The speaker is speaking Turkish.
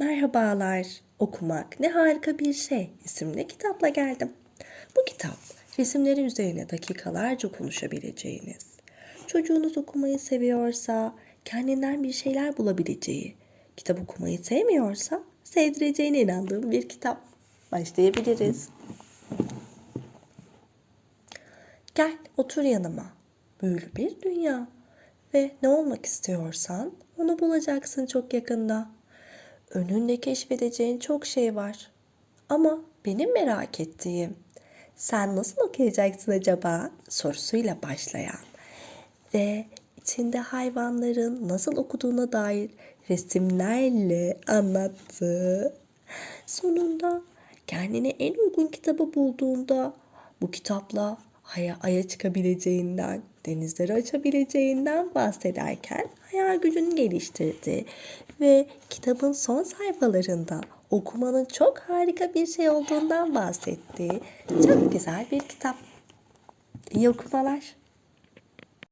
Merhabalar. Okumak ne harika bir şey isimli kitapla geldim. Bu kitap resimleri üzerine dakikalarca konuşabileceğiniz, çocuğunuz okumayı seviyorsa kendinden bir şeyler bulabileceği, kitap okumayı sevmiyorsa sevdireceğine inandığım bir kitap. Başlayabiliriz. Gel otur yanıma. Büyülü bir dünya. Ve ne olmak istiyorsan onu bulacaksın çok yakında. Önünde keşfedeceğin çok şey var. Ama benim merak ettiğim sen nasıl okuyacaksın acaba sorusuyla başlayan ve içinde hayvanların nasıl okuduğuna dair resimlerle anlattığı sonunda kendine en uygun kitabı bulduğunda bu kitapla aya, aya çıkabileceğinden, denizleri açabileceğinden bahsederken hayal gücünü geliştirdi ve kitabın son sayfalarında okumanın çok harika bir şey olduğundan bahsetti. Çok güzel bir kitap. İyi okumalar.